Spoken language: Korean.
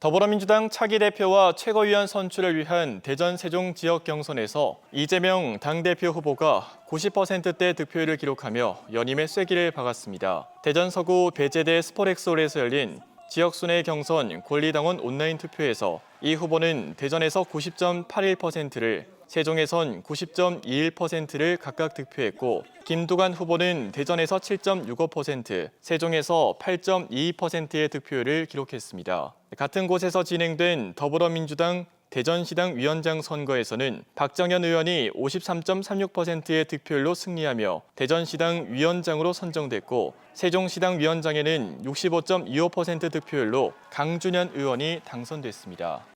더불어민주당 차기 대표와 최고위원 선출을 위한 대전 세종 지역 경선에서 이재명 당대표 후보가 90%대 득표율을 기록하며 연임의 쐐기를 박았습니다. 대전 서구 배제대 스포렉스홀에서 열린 지역 순회 경선 권리당원 온라인 투표에서 이 후보는 대전에서 90.81%를 세종에선 90.21%를 각각 득표했고 김두관 후보는 대전에서 7.65%, 세종에서 8.22%의 득표율을 기록했습니다. 같은 곳에서 진행된 더불어민주당 대전시당 위원장 선거에서는 박정현 의원이 53.36%의 득표율로 승리하며 대전시당 위원장으로 선정됐고 세종시당 위원장에는 65.25% 득표율로 강준현 의원이 당선됐습니다.